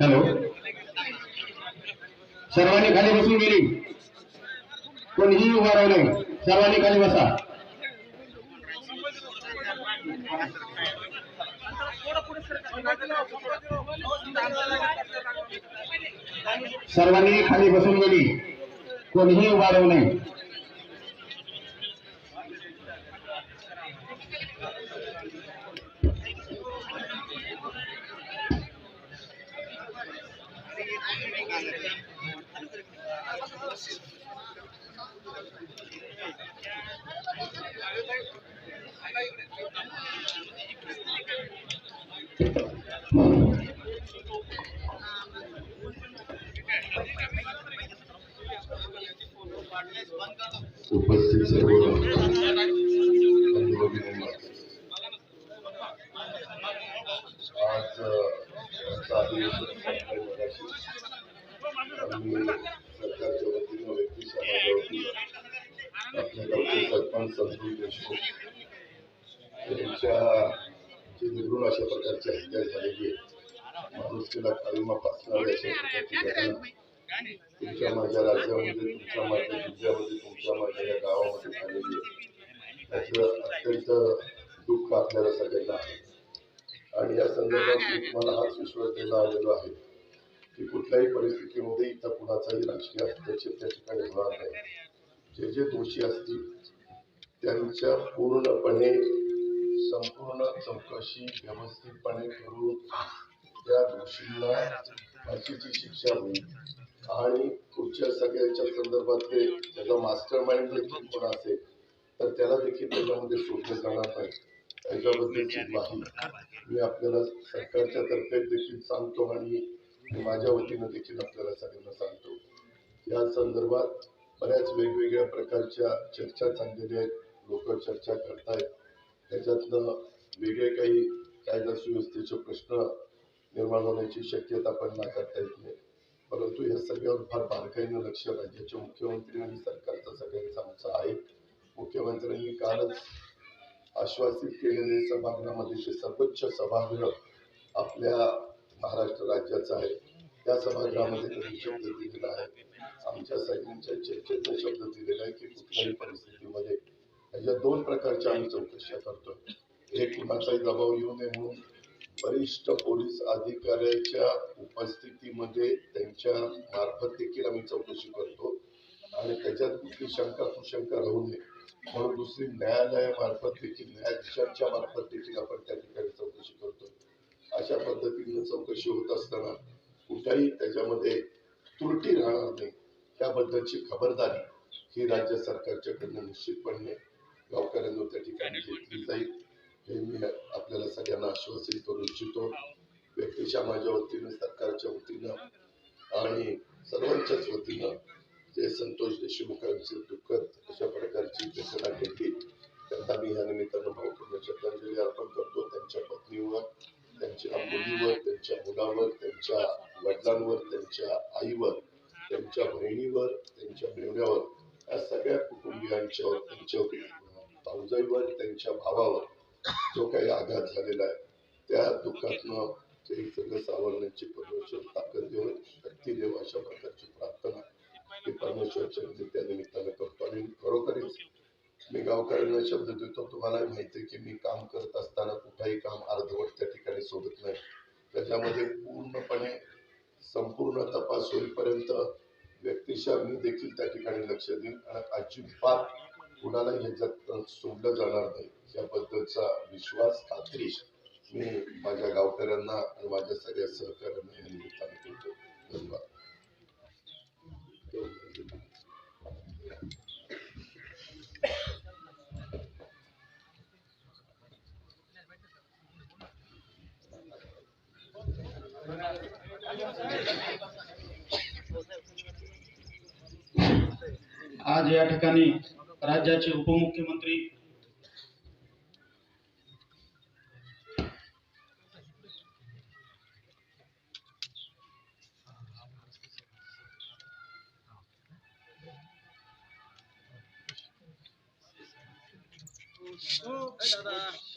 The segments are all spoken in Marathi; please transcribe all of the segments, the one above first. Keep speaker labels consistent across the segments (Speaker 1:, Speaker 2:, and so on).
Speaker 1: हॅलो. सर्वांनी खाली बसून गेली. कोणीही उभा राहिलं सर्वांनी खाली बसा. सर्वांनी खाली बसून गेली. कोणीही उभा राहू नये.
Speaker 2: उपस्थित सर्व आज सरकारच्या वतीनं व्यक्ती आपल्या सरपंच संतोष देशमुख त्यांच्या जे निर्गुण अशा प्रकारची हत्या झालेली आहे. माणुसकीला काळीमा पासणाऱ्या अशा प्रकारची तुमच्या माझ्या राज्यामध्ये तुमच्या माझ्या जिल्ह्यामध्ये तुमच्या माझ्या या गावामध्ये झालेली आहे. त्याचं अत्यंत दुःख आपल्याला सगळ्यांना आहे. आणि या संदर्भात मला तुम्हाला हाच विश्वास द्यायला आलेलो आहे की कुठल्याही परिस्थितीमध्ये इथं कुणाचाही राजकीय हस्तक्षेप त्या ठिकाणी होणार नाही. जे जे दोषी असतील त्यांच्या पूर्णपणे संपूर्ण चौकशी व्यवस्थितपणे करून त्या दोषींना फाशीची शिक्षा होईल. आणि पुढच्या सगळ्यांच्या संदर्भातले त्याचा मास्टर माइंड देखील कोण असेल तर त्याला देखील त्याच्यामध्ये सोडलं जाणार नाही. त्याच्याबद्दलची मी आपल्याला सरकारच्या तर्फे देखील सांगतो आणि माझ्या वतीनं देखील आपल्याला सगळ्यांना सांगतो. या संदर्भात बऱ्याच वेगवेगळ्या प्रकारच्या चर्चा चाललेल्या आहेत. लोक चर्चा करतायत. त्याच्यातनं वेगळे काही कायदा सुव्यवस्थेचे प्रश्न निर्माण होण्याची शक्यता पण नाकारता येत नाही. परंतु या सगळ्यावर फार बारकाईनं लक्ष राज्याचे मुख्यमंत्री आणि सरकारचा सगळ्यांचा आमचा आहे. मुख्यमंत्र्यांनी कालच आश्वासित केलेले सभागृहामध्ये जे सर्वोच्च सभागृह आपल्या महाराष्ट्र राज्याचं आहे त्या सभागृहामध्ये त्यांनी शब्द दिलेला आहे. आमच्या सगळ्यांच्या चर्चेचा शब्द दिलेला आहे की कुठल्याही परिस्थितीमध्ये याच्या दोन प्रकारच्या आम्ही चौकशा करतोय. एक कुणाचाही दबाव येऊ नये म्हणून वरिष्ठ पोलीस अधिकाऱ्याच्या उपस्थितीमध्ये त्यांच्या मार्फत देखील आम्ही चौकशी करतो. आणि त्याच्यात कुठली शंका कुशंका राहू नये म्हणून दुसरी न्यायालयामार्फत देखील न्यायाधीशांच्या मार्फत देखील आपण त्या ठिकाणी चौकशी करतो अशा पद्धतीने चौकशी होत असताना कुठल्याही त्याच्यामध्ये त्रुटी राहणार नाही. त्याबद्दलची खबरदारी ही राज्य सरकारच्याकडनं निश्चितपणे गावकऱ्यांना त्या ठिकाणी घेतली जाईल. हे मी आपल्याला सगळ्यांना आश्वासित करू इच्छितो. व्यक्तिशा माझ्या वतीनं सरकारच्या वतीनं आणि सर्वांच्याच वतीनं जे संतोष देशमुखांचे दुःखद अशा प्रकारची घटना घडली त्यांना मी या निमित्तानं भावपूर्ण श्रद्धांजली अर्पण करतो. त्यांच्या पत्नीवर त्यांच्या मुलीवर त्यांच्या मुलावर त्यांच्या वडिलांवर त्यांच्या आईवर त्यांच्या बहिणीवर त्यांच्या मेवण्यावर या सगळ्या कुटुंबियांच्यावर त्यांच्या भाऊजाईवर त्यांच्या भावावर जो काही आघात झालेला आहे त्या दुःखातनं ते सगळं सावरण्याची परमेश्वर ताकद देऊन शक्ती देव अशा प्रकारची प्रार्थना मी परमेश्वरच्या त्या निमित्तानं करतो. आणि खरोखरीच मी गावकऱ्यांना शब्द देतो तुम्हाला माहिती आहे की मी काम करत असताना कुठलाही काम अर्धवट त्या ठिकाणी सोडत नाही. त्याच्यामध्ये पूर्णपणे संपूर्ण तपास होईपर्यंत व्यक्तिशा मी देखील त्या ठिकाणी लक्ष देईन. आणि अजिबात कुणाला याच्यात सोडलं जाणार नाही. याबद्दलचा विश्वास खात्री मी माझ्या गावकऱ्यांना आणि माझ्या सगळ्या सहकाऱ्यांना या निमित्ताने करतो. धन्यवाद.
Speaker 3: आज या ठिकाणी राज्याचे उपमुख्यमंत्री Oh, hey, Dada.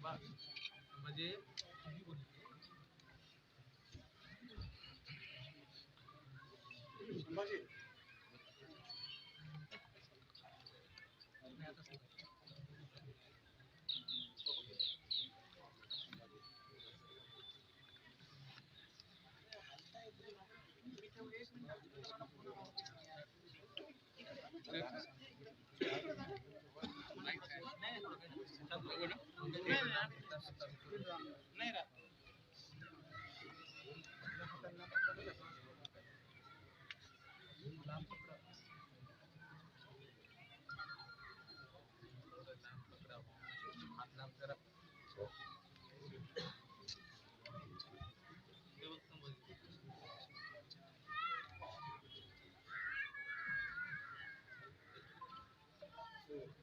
Speaker 3: म्हणजे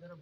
Speaker 3: দ্বারা